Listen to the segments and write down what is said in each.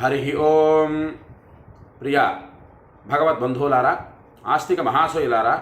హరి ఓం. ప్రియ భగవద్బంధువులారా ఆస్తిక మహాశయులారా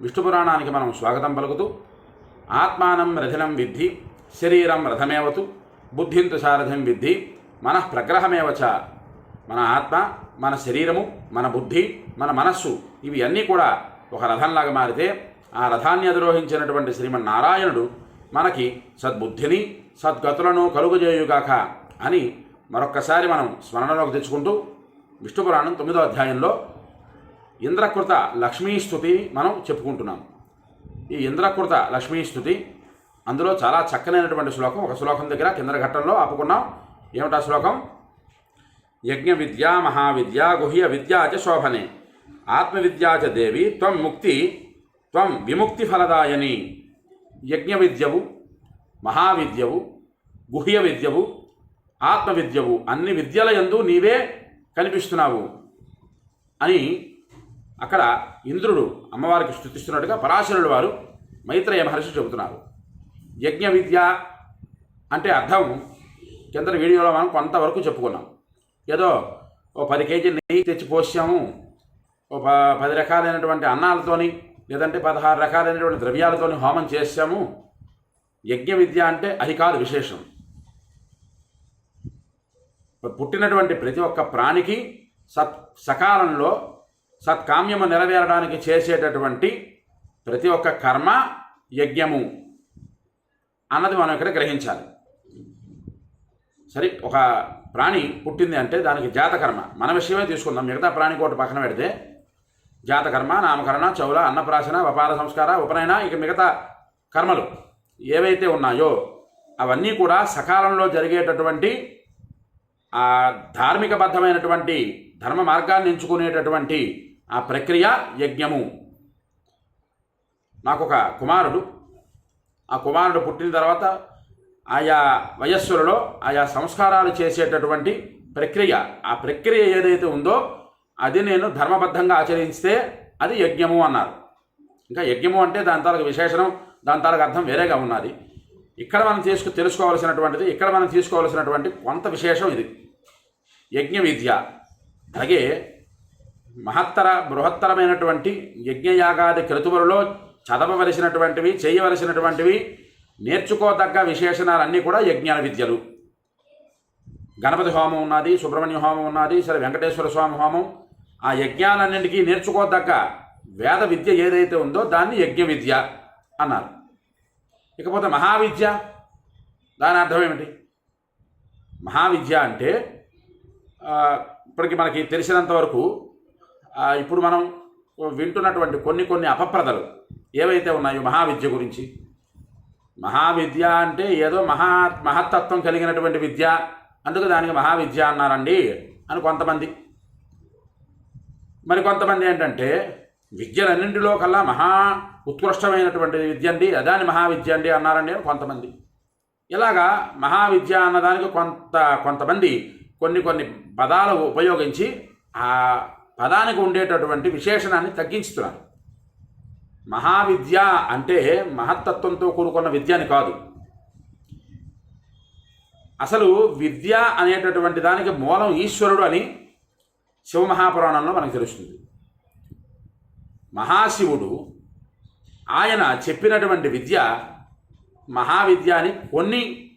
విష్ణు పురాణానికి మనం స్వాగతం పలుకుతూ ఆత్మానం రథినం విద్ధి శరీరం రథమేవతు బుద్ధింతు సారథిం విద్ధి మనః ప్రగ్రహమేవచ మన ఆత్మ మన శరీరము మన బుద్ధి మన మనస్సు ఇవి అన్నీ కూడా ఒక రథంలాగా మారితే ఆ రథాన్ని అధిరోహించినటువంటి శ్రీమన్నారాయణుడు మనకి సద్బుద్ధిని సద్గతులను కలుగుజేయుగాక అని మరొక్కసారి మనం స్మరణలోకి తెచ్చుకుంటూ విష్ణు పురాణం తొమ్మిదో అధ్యాయంలో ఇంద్రకృత లక్ష్మీస్తుతి మనం చెప్పుకుంటున్నాం. ఈ ఇంద్రకృత లక్ష్మీస్తుతి అందులో చాలా చక్కనైనటువంటి శ్లోకం ఒక శ్లోకం దగ్గర కింద ఘట్టంలో ఆపుకున్నాం. ఏమిటా శ్లోకం? యజ్ఞ విద్యా మహావిద్య గుహ్య విద్యా చ శోభనే. ఆత్మవిద్యా చ దేవి త్వం ముక్తి త్వం విముక్తి ఫలదాయని. యజ్ఞ విద్యవు మహావిద్యవు గుహ్య విద్యవు ఆత్మవిద్యవు. అన్ని విద్యలయందు నీవే కనిపిస్తున్నావు అని అక్కడ ఇంద్రుడు అమ్మవారికి స్థుతిస్తున్నట్టుగా పరాశరుడు వారు మైత్రేయ మహర్షి చెబుతున్నారు. యజ్ఞ విద్య అంటే అర్థం. కింద వీడియోలో మనం కొంతవరకు చెప్పుకున్నాం. ఏదో ఓ పది కేజీలు నెయ్యి తెచ్చి పోసాము. ఓ ప పది రకాలైనటువంటి అన్నాలతోని లేదంటే పదహారు రకాలైనటువంటి ద్రవ్యాలతోని హోమం చేసాము యజ్ఞ విద్య అంటే అది కాదు విశేషం. పుట్టినటువంటి ప్రతి ఒక్క ప్రాణికి సత్ సకాలంలో సత్కామ్యము నెరవేరడానికి చేసేటటువంటి ప్రతి ఒక్క కర్మ యజ్ఞము అన్నది మనం ఇక్కడ గ్రహించాలి. సరే ఒక ప్రాణి పుట్టింది అంటే దానికి జాతకర్మ. మన విషయమే తీసుకుందాం. మిగతా ప్రాణి కోటి పక్కన పెడితే జాతకర్మ నామకరణ చౌల అన్నప్రాసన వపార సంస్కార ఉపనయన ఇక మిగతా కర్మలు ఏవైతే ఉన్నాయో అవన్నీ కూడా సకాలంలో జరిగేటటువంటి ఆ ధార్మికబద్ధమైనటువంటి ధర్మ మార్గాన్ని ఎంచుకునేటటువంటి ఆ ప్రక్రియ యజ్ఞము. నాకు ఒక కుమారుడు. ఆ కుమారుడు పుట్టిన తర్వాత ఆయా వయస్సులలో ఆయా సంస్కారాలు చేసేటటువంటి ప్రక్రియ. ఆ ప్రక్రియ ఏదైతే ఉందో అది నేను ధర్మబద్ధంగా ఆచరిస్తే అది యజ్ఞము అన్నారు. ఇంకా యజ్ఞము అంటే దాని తాలకు విశేషణం దాని తాలకు అర్థం వేరేగా ఉన్నది. ఇక్కడ మనం తీసుకు తెలుసుకోవాల్సినటువంటిది ఇక్కడ మనం తీసుకోవాల్సినటువంటి కొంత విశేషం ఇది. యజ్ఞ విద్య. అలాగే మహత్తర బృహత్తరమైనటువంటి యజ్ఞయాగాది క్రతువులలో చదవవలసినటువంటివి చేయవలసినటువంటివి నేర్చుకోదగ్గ విశేషణాలన్నీ కూడా యజ్ఞాన విద్యలు. గణపతి హోమం ఉన్నది సుబ్రహ్మణ్య హోమం ఉన్నది సరే వెంకటేశ్వర స్వామి హోమం. ఆ యజ్ఞాలన్నింటికీ నేర్చుకోదగ్గ వేద విద్య ఏదైతే ఉందో దాన్ని యజ్ఞ విద్య అన్నారు. ఇకపోతే మహావిద్య దాని అర్థం ఏమిటి? మహావిద్య అంటే ఇప్పటికి మనకి తెలిసినంత వరకు ఇప్పుడు మనం వింటున్నటువంటి కొన్ని కొన్ని అపప్రదలు ఏవైతే ఉన్నాయో మహావిద్య గురించి. మహావిద్య అంటే ఏదో మహా మహత్తత్వం కలిగినటువంటి విద్య. అందుకు దానికి మహావిద్య అన్నారండి అని కొంతమంది. మరి కొంతమంది ఏంటంటే విద్యలన్నింటిలో కల్లా మహా ఉత్కృష్టమైనటువంటి విద్య అండి అదాని మహావిద్య అండి అన్నారండి కొంతమంది. ఇలాగా మహావిద్య అన్నదానికి కొంత కొంతమంది కొన్ని కొన్ని పదాలు ఉపయోగించి ఆ పదానికి ఉండేటటువంటి విశేషణాన్ని తగ్గించుతున్నారు. మహావిద్య అంటే మహత్తత్వంతో కూడుకున్న విద్య అని కాదు. అసలు విద్య అనేటటువంటి దానికి మూలం ఈశ్వరుడు అని శివమహాపురాణంలో మనకు తెలుస్తుంది. మహాశివుడు ఆయన చెప్పినటువంటి విద్య మహావిద్య అని కొన్ని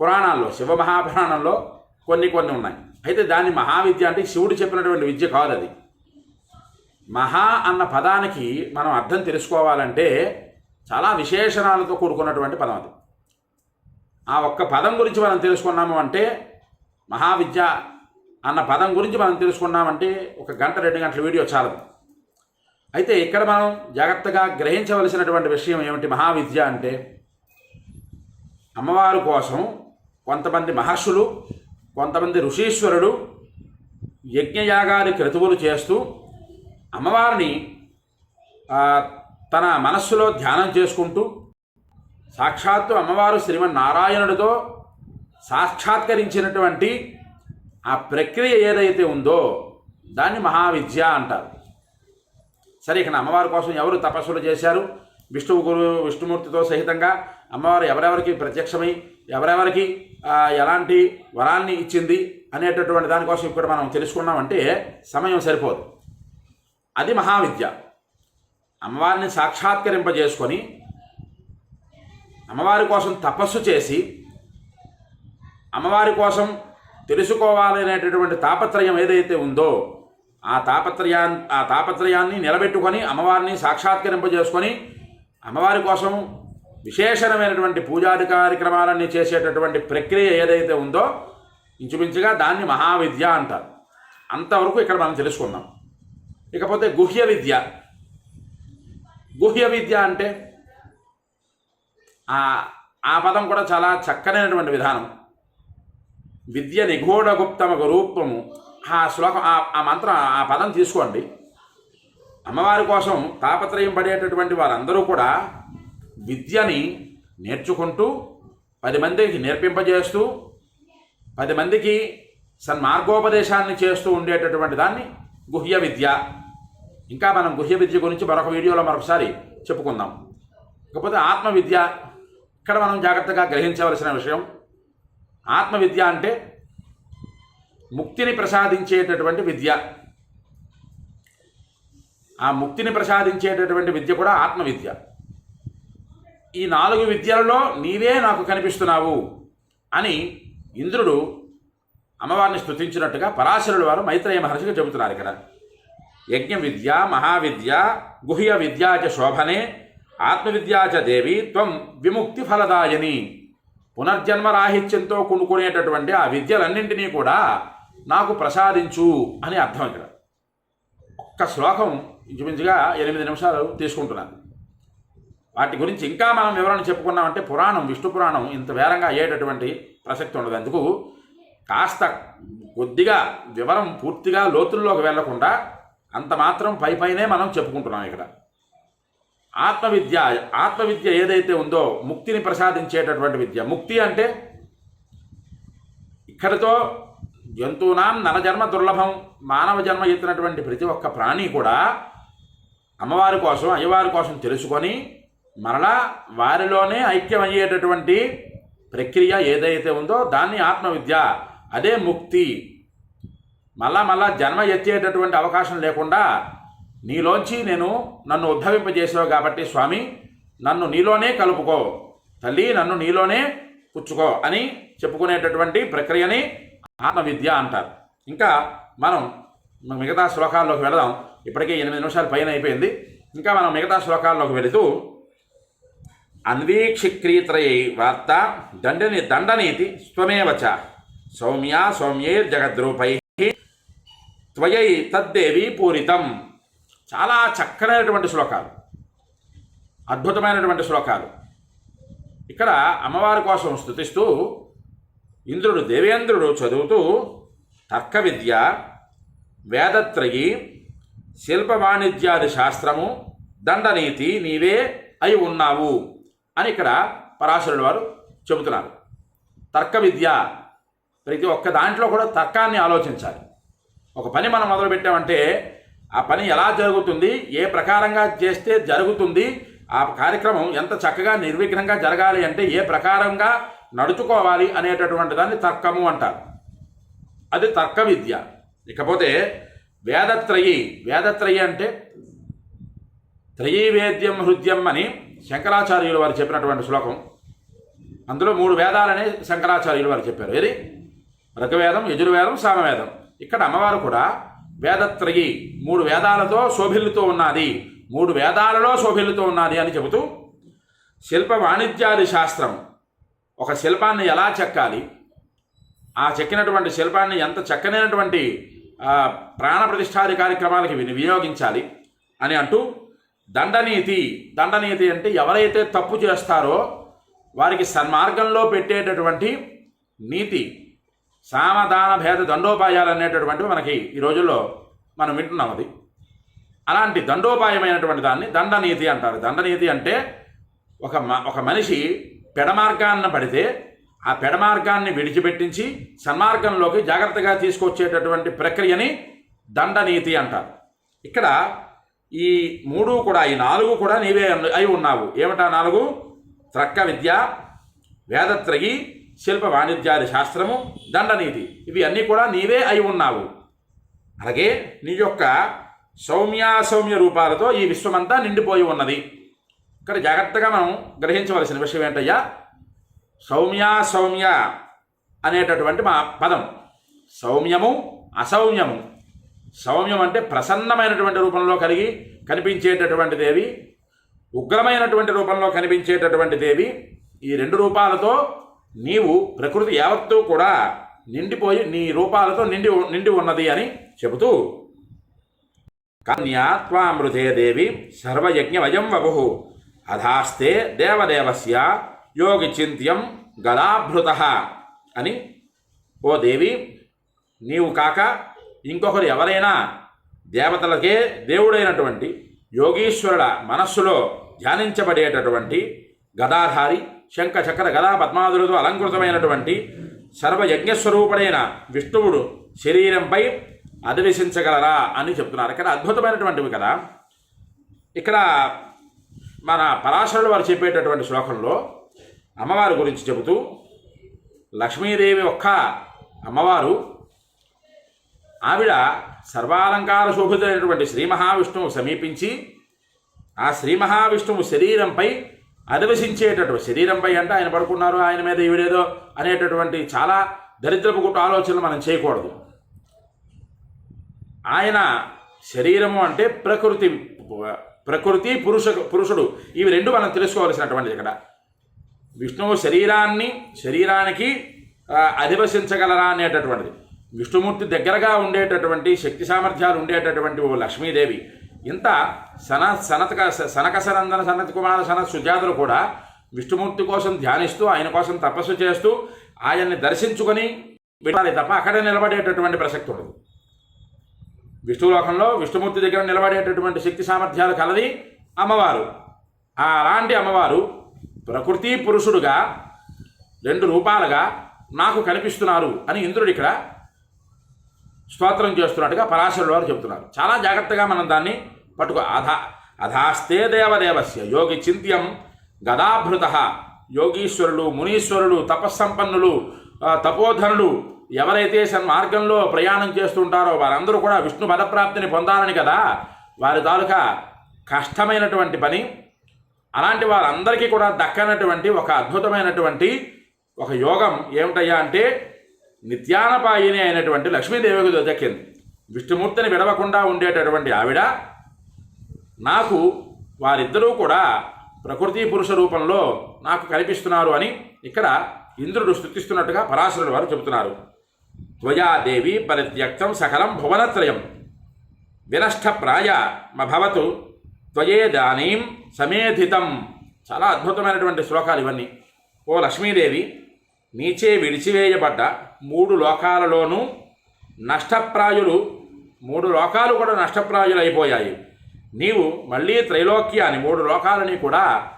పురాణాల్లో శివ మహాపురాణంలో కొన్ని కొన్ని ఉన్నాయి. అయితే దాన్ని మహావిద్య అంటే శివుడు చెప్పినటువంటి విద్య కాదు అది. మహా అన్న పదానికి మనం అర్థం తెలుసుకోవాలంటే చాలా విశేషణాలతో కూడుకున్నటువంటి పదం అది. ఆ ఒక్క పదం గురించి మనం తెలుసుకున్నాము అంటే మహావిద్య అన్న పదం గురించి మనం తెలుసుకున్నామంటే ఒక గంట రెండు గంటల వీడియో చాలదు. అయితే ఇక్కడ మనం జాగ్రత్తగా గ్రహించవలసినటువంటి విషయం ఏమిటి మహావిద్య అంటే అమ్మవారు కోసం కొంతమంది మహర్షులు కొంతమంది ఋషీశ్వరుడు యజ్ఞయాగాది క్రతువులు చేస్తూ అమ్మవారిని తన మనస్సులో ధ్యానం చేసుకుంటూ సాక్షాత్తు అమ్మవారు శ్రీమన్నారాయణుడితో సాక్షాత్కరించినటువంటి ఆ ప్రక్రియ ఏదైతే ఉందో దాన్ని మహావిద్య అంటారు. సరే ఇక్కడ అమ్మవారి కోసం ఎవరు తపస్సులు చేశారు? విష్ణువు గురు విష్ణుమూర్తితో సహితంగా అమ్మవారు ఎవరెవరికి ప్రత్యక్షమై ఎవరెవరికి ఎలాంటి వరాల్ని ఇచ్చింది అనేటటువంటి దానికోసం ఇప్పుడు మనం తెలుసుకున్నామంటే సమయం సరిపోదు. అది మహావిద్య. అమ్మవారిని సాక్షాత్కరింపజేసుకొని అమ్మవారి కోసం తపస్సు చేసి అమ్మవారి కోసం తెలుసుకోవాలనేటటువంటి తాపత్రయం ఏదైతే ఉందో ఆ తాపత్రయాన్ని ఆ తాపత్రయాన్ని నిలబెట్టుకొని అమ్మవారిని సాక్షాత్కరింపజేసుకొని అమ్మవారి కోసం విశేషమైనటువంటి పూజాది కార్యక్రమాలన్నీ చేసేటటువంటి ప్రక్రియ ఏదైతే ఉందో ఇంచుమించుగా దాన్ని మహావిద్య అంటారు. అంతవరకు ఇక్కడ మనం తెలుసుకుందాం. ఇకపోతే గుహ్య విద్య. గుహ్య విద్య అంటే ఆ ఆ పదం కూడా చాలా చక్కనైనటువంటి విధానం. విద్య నిగూఢ రూపము. ఆ శ్లోకం ఆ ఆ మంత్రం ఆ పదం తీసుకోండి. అమ్మవారి కోసం తాపత్రయం పడేటటువంటి వారందరూ కూడా విద్యని నేర్చుకుంటూ పది మందికి నేర్పింపజేస్తూ పది మందికి సన్మార్గోపదేశాన్ని చేస్తూ ఉండేటటువంటి దాన్ని గుహ్య విద్య. ఇంకా మనం గుహ్య విద్య గురించి మరొక వీడియోలో మరొకసారి చెప్పుకుందాం. ఇకపోతే ఆత్మవిద్య ఇక్కడ మనం జాగ్రత్తగా గ్రహించవలసిన విషయం ఆత్మవిద్య అంటే ముక్తిని ప్రసాదించేటటువంటి విద్య. ఆ ముక్తిని ప్రసాదించేటటువంటి విద్య కూడా ఆత్మ విద్య ఈ నాలుగు విద్యలలో నీవే నాకు కనిపిస్తున్నావు అని ఇంద్రుడు అమ్మవారిని స్థుతించినట్టుగా పరాశరుడు వారు మైత్రేయ మహర్షికి చెబుతున్నారు ఇక్కడ. యజ్ఞ విద్య మహావిద్య గుహ్య విద్యాచ శోభనే ఆత్మవిద్యాచ దేవి త్వం విముక్తి ఫలదాయని. పునర్జన్మ రాహిత్యంతో కొనుక్కునేటటువంటి ఆ విద్యలన్నింటినీ కూడా నాకు ప్రసాదించు అని అర్థం ఇక్కడ. ఒక్క శ్లోకం ఇంచుమించుగా ఎనిమిది నిమిషాలు తీసుకుంటున్నాను. వాటి గురించి ఇంకా మనం వివరణ చెప్పుకున్నామంటే పురాణం విష్ణు పురాణం ఇంత వేరంగా అయ్యేటటువంటి ప్రసక్తి ఉండదు. అందుకు కాస్త కొద్దిగా వివరం పూర్తిగా లోతుల్లోకి వెళ్ళకుండా అంత మాత్రం పై పైనే మనం చెప్పుకుంటున్నాం ఇక్కడ. ఆత్మవిద్య ఆత్మవిద్య ఏదైతే ఉందో ముక్తిని ప్రసాదించేటటువంటి విద్య. ముక్తి అంటే ఇక్కడితో జంతువునాం నరజన్మ దుర్లభం మానవ జన్మ ఎత్తినటువంటి ప్రతి ఒక్క ప్రాణి కూడా అమ్మవారి కోసం అయ్యవారి కోసం తెలుసుకొని మరలా వారిలోనే ఐక్యమయ్యేటటువంటి ప్రక్రియ ఏదైతే ఉందో దాన్ని ఆత్మవిద్య అదే ముక్తి. మళ్ళా మళ్ళా జన్మ ఎత్తేటటువంటి అవకాశం లేకుండా నీలోంచి నేను నన్ను ఉద్ధవింపజేసావు కాబట్టి స్వామి నన్ను నీలోనే కలుపుకో తల్లి నన్ను నీలోనే పుచ్చుకో అని చెప్పుకునేటటువంటి ప్రక్రియని ఆత్మవిద్య అంటారు. ఇంకా మనం మిగతా శ్లోకాల్లోకి వెళదాం. ఇప్పటికే ఎనిమిది నిమిషాలు పైన అయిపోయింది. ఇంకా మనం మిగతా శ్లోకాల్లోకి వెళుతూ అన్వీక్షిక్రీత్రయై వార్త దండని దండనీతి స్వమేవచ సౌమ్యా సౌమ్యే జగద్రూపై త్వయై తద్దేవి పూరితం. చాలా చక్కనైనటువంటి శ్లోకాలు. అద్భుతమైనటువంటి శ్లోకాలు. ఇక్కడ అమ్మవారి కోసం స్థుతిస్తూ ఇంద్రుడు దేవేంద్రుడు చదువుతూ తర్క విద్య వేదత్రయి శిల్ప వాణిజ్యాది శాస్త్రము దండనీతి నీవే అయి ఉన్నావు అని ఇక్కడ పరాశరుడు వారు చెబుతున్నారు. తర్క విద్య ప్రతి ఒక్క దాంట్లో కూడా తర్కాన్ని ఆలోచించాలి. ఒక పని మనం మొదలుపెట్టామంటే ఆ పని ఎలా జరుగుతుంది ఏ ప్రకారంగా చేస్తే జరుగుతుంది ఆ కార్యక్రమం ఎంత చక్కగా నిర్విఘ్నంగా జరగాలి అంటే ఏ ప్రకారంగా నడుచుకోవాలి అనేటటువంటి దాన్ని తర్కము అంటారు. అది తర్క విద్య ఇకపోతే వేదత్రయి వేదత్రయి అంటే త్రయీవేద్యం హృద్యం అని శంకరాచార్యులు వారు చెప్పినటువంటి శ్లోకం. అందులో మూడు వేదాలని శంకరాచార్యులు వారు చెప్పారు. ఏది? ఋగ్వేదం యజుర్వేదం సామవేదం. ఇక్కడ అమ్మవారు కూడా వేదత్రయి మూడు వేదాలతో శోభిల్లుతో ఉన్నది. మూడు వేదాలలో శోభిల్లుతో ఉన్నది అని చెబుతూ శిల్ప వాణిజ్యాది శాస్త్రం ఒక శిల్పాన్ని ఎలా చెక్కాలి? ఆ చెక్కినటువంటి శిల్పాన్ని ఎంత చక్కనైనటువంటి ప్రాణ ప్రతిష్టాది కార్యక్రమాలకి విని- వినియోగించాలి అని అంటూ దండనీతి దండనీతి అంటే ఎవరైతే తప్పు చేస్తారో వారికి సన్మార్గంలో పెట్టేటటువంటి నీతి సామదాన భేద దండోపాయాలు అనేటటువంటివి మనకి ఈ రోజుల్లో మనం వింటున్నాం అది. అలాంటి దండోపాయమైనటువంటి దాన్ని దండనీతి అంటారు. దండనీతి అంటే ఒక మ ఒక మనిషి పెడమార్గాన్న పడితే ఆ పెడమార్గాన్ని విడిచిపెట్టించి సన్మార్గంలోకి జాగ్రత్తగా తీసుకొచ్చేటటువంటి ప్రక్రియని దండనీతి అంటారు. ఇక్కడ ఈ మూడు కూడా ఈ నాలుగు కూడా నీవే అయి ఉన్నావు. ఏమిటా నాలుగు? త్రక్క విద్య వేదత్రయి శిల్ప వాణిజ్యాది శాస్త్రము దండనీతి. ఇవి అన్నీ కూడా నీవే అయి ఉన్నావు. అలాగే నీ యొక్క సౌమ్యాసౌమ్య రూపాలతో ఈ విశ్వమంతా నిండిపోయి ఉన్నది. ఇక్కడ జాగ్రత్తగా మనం గ్రహించవలసిన విషయం ఏంటయ్యా? సౌమ్య సౌమ్య అనేటటువంటి మా పదం. సౌమ్యము అసౌమ్యము. సౌమ్యం అంటే ప్రసన్నమైనటువంటి రూపంలో కలిగి కనిపించేటటువంటి దేవి ఉగ్రమైనటువంటి రూపంలో కనిపించేటటువంటి దేవి. ఈ రెండు రూపాలతో నీవు ప్రకృతి యావత్తూ కూడా నిండిపోయి నీ రూపాలతో నిండి నిండి ఉన్నది అని చెబుతూ కన్యా త్వామృతే దేవి సర్వయజ్ఞ వయం వభు అధాస్తే దేవదేవస్య యోగి చింత్యం గదాభృత అని ఓ దేవి నీవు కాక ఇంకొకరు ఎవరైనా దేవతలకే దేవుడైనటువంటి యోగీశ్వరుడ మనస్సులో ధ్యానించబడేటటువంటి గదాధారి శంఖ చక్ర గదా పద్మాదులతో అలంకృతమైనటువంటి సర్వయజ్ఞస్వరూపుడైన విష్ణువుడు శరీరంపై అధివసించగలరా అని చెప్తున్నారు. ఇక్కడ అద్భుతమైనటువంటివి కదా. ఇక్కడ మన పరాశరులు వారు చెప్పేటటువంటి శ్లోకంలో అమ్మవారి గురించి చెబుతూ లక్ష్మీదేవి ఒక్క అమ్మవారు ఆవిడ సర్వాలంకార శోభితులైనటువంటి శ్రీ మహావిష్ణువు సమీపించి ఆ శ్రీ మహావిష్ణువు శరీరంపై అధివసించేటటువంటి శరీరంపై అంటే ఆయన పడుకున్నారు ఆయన మీద ఈవిడేదో అనేటటువంటి చాలా దరిద్రపు గుట్ట ఆలోచనలు మనం చేయకూడదు. ఆయన శరీరము అంటే ప్రకృతి ప్రకృతి పురుష పురుషుడు ఇవి రెండు మనం తెలుసుకోవలసినటువంటిది ఇక్కడ. విష్ణువు శరీరాన్ని శరీరానికి అధివసించగలరా అనేటటువంటిది. విష్ణుమూర్తి దగ్గరగా ఉండేటటువంటి శక్తి సామర్థ్యాలు ఉండేటటువంటి ఓ లక్ష్మీదేవి. ఇంత సన సనతక సనక సనందన సనత్ కుమార సనత్ సుజాతులు కూడా విష్ణుమూర్తి కోసం ధ్యానిస్తూ ఆయన కోసం తపస్సు చేస్తూ ఆయన్ని దర్శించుకొని వెళ్ళాలి తప్ప అక్కడ నిలబడేటటువంటి ప్రసక్తి ఉండదు. విష్ణులోకంలో విష్ణుమూర్తి దగ్గర నిలబడేటటువంటి శక్తి సామర్థ్యాలు కలది అమ్మవారు. అలాంటి అమ్మవారు ప్రకృతి పురుషుడుగా రెండు రూపాలుగా నాకు కనిపిస్తున్నారు అని ఇంద్రుడు ఇక్కడ స్తోత్రం చేస్తున్నట్టుగా పరాశరుడు వారు చెబుతున్నారు. చాలా జాగ్రత్తగా మనం దాన్ని పట్టుకో అధా అధాస్తే దేవదేవస్య యోగి చింత్యం గదాభృత. యోగీశ్వరులు మునీశ్వరులు తపస్సంపన్నులు తపోధనులు ఎవరైతే సన్మార్గంలో ప్రయాణం చేస్తుంటారో వారందరూ కూడా విష్ణు పదప్రాప్తిని పొందాలని కదా? వారి తాలూకా కష్టమైనటువంటి పని అలాంటి వారందరికీ కూడా దక్కనటువంటి ఒక అద్భుతమైనటువంటి ఒక యోగం ఏమిటయ్యా అంటే నిత్యానపాయిని అయినటువంటి లక్ష్మీదేవికి దక్కింది విష్ణుమూర్తిని విడవకుండా ఉండేటటువంటి ఆవిడ నాకు వారిద్దరూ కూడా ప్రకృతి పురుష రూపంలో నాకు కనిపిస్తున్నారు అని ఇక్కడ ఇంద్రుడు స్థుతిస్తున్నట్టుగా పరాశరుడు వారు చెబుతున్నారు. త్వయాదేవి పరిత్యక్తం సకలం భువనత్రయం. వినష్టప్రాయ మభవతు త్వయేదానీం సమేధితం. చాలా అద్భుతమైనటువంటి శ్లోకాలు ఇవన్నీ. ఓ లక్ష్మీదేవి నీచే విడిచివేయబడ్డ మూడు లోకాలలోనూ నష్టప్రాయులు మూడు లోకాలు కూడా నష్టప్రాయులు అయిపోయాయి నీవు మళ్ళీ త్రైలోక్యాన్ని మూడు లోకాలని కూడా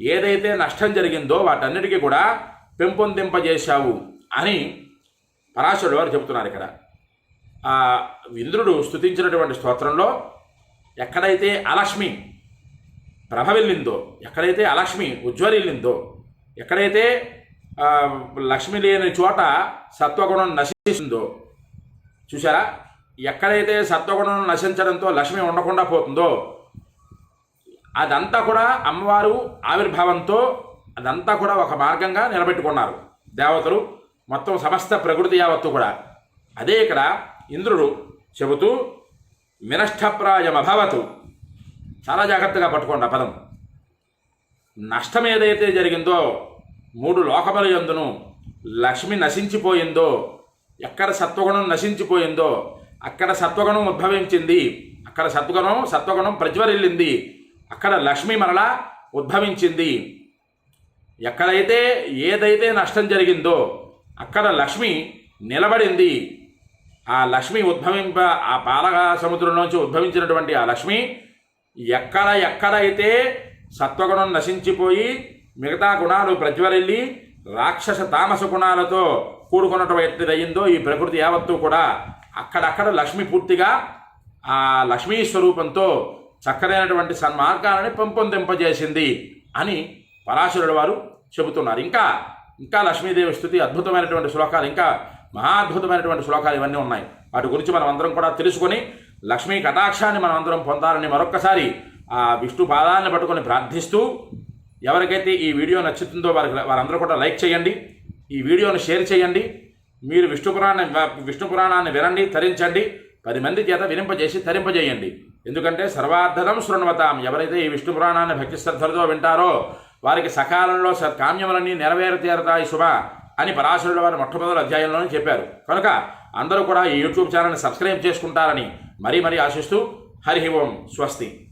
ఏదైతే నష్టం జరిగిందో వాటన్నిటికీ కూడా పెంపొందింపజేశావు అని పరాశరుడు వారు చెబుతున్నారు ఇక్కడ. ఆ ఇంద్రుడు స్తుతించినటువంటి స్తోత్రంలో ఎక్కడైతే అలక్ష్మి ప్రభవిల్లిందో ఎక్కడైతే అలక్ష్మి ఉజ్వరిల్లిందో ఎక్కడైతే లక్ష్మి లేని చోట సత్వగుణం నశిస్తుందో చూసారా ఎక్కడైతే సత్వగుణం నశించడంతో లక్ష్మి ఉండకుండా పోతుందో అదంతా కూడా అమ్మవారు ఆవిర్భావంతో అదంతా కూడా ఒక మార్గంగా నిలబెట్టుకున్నారు దేవతలు. మొత్తం సమస్త ప్రకృతి యావత్తు కూడా. అదే ఇక్కడ ఇంద్రుడు చెబుతూ వినష్టప్రాయమభవతు చాలా జాగ్రత్తగా పట్టుకోండి ఆ పదం. నష్టం ఏదైతే జరిగిందో మూడు లోకముల యందును లక్ష్మి నశించిపోయిందో ఎక్కడ సత్వగుణం నశించిపోయిందో అక్కడ సత్వగుణం ఉద్భవించింది అక్కడ సత్వగుణం సత్వగుణం ప్రజ్వరిల్లింది అక్కడ లక్ష్మి మరలా ఉద్భవించింది. ఎక్కడైతే ఏదైతే నష్టం జరిగిందో అక్కడ లక్ష్మి నిలబడింది. ఆ లక్ష్మి ఉద్భవింప ఆ పాలక సముద్రంలోంచి ఉద్భవించినటువంటి ఆ లక్ష్మి ఎక్కడ ఎక్కడైతే సత్వగుణం నశించిపోయి మిగతా గుణాలు ప్రజ్వరిల్లి రాక్షస తామస గుణాలతో కూడుకున్నటువంటిదయ్యిందో ఈ ప్రకృతి యావత్తు కూడా అక్కడక్కడ లక్ష్మి పూర్తిగా ఆ లక్ష్మీ స్వరూపంతో చక్కనైనటువంటి సన్మార్గాలని పెంపొందింపజేసింది అని పరాశరుడు వారు చెబుతున్నారు. ఇంకా ఇంకా లక్ష్మీదేవి స్థుతి అద్భుతమైనటువంటి శ్లోకాలు ఇంకా మహా అద్భుతమైనటువంటి శ్లోకాలు ఇవన్నీ ఉన్నాయి. వాటి గురించి మనం అందరం కూడా తెలుసుకొని లక్ష్మీ కటాక్షాన్ని మనం అందరం పొందాలని మరొక్కసారి ఆ విష్ణు పాదాలను పట్టుకొని ప్రార్థిస్తూ ఎవరికైతే ఈ వీడియో నచ్చుతుందో వారికి వారందరూ కూడా లైక్ చేయండి ఈ వీడియోను షేర్ చేయండి మీరు విష్ణు పురాణాన్ని విష్ణు పురాణాన్ని వినండి తరించండి పది మంది చేత వినింపజేసి తరింపజేయండి. ఎందుకంటే సర్వార్థనం శృణ్వతాం. ఎవరైతే ఈ విష్ణు పురాణాన్ని భక్తి శ్రద్ధలతో వింటారో వారికి సకాలంలో సత్కామ్యములన్నీ నెరవేరుతీరతాయి శుభ అని పరాశరుడు వారి మొట్టమొదటి అధ్యాయంలోనే చెప్పారు. కనుక అందరూ కూడా ఈ యూట్యూబ్ ఛానల్ని సబ్స్క్రైబ్ చేసుకుంటారని మరీ మరీ ఆశిస్తూ హరి ఓం స్వస్తి.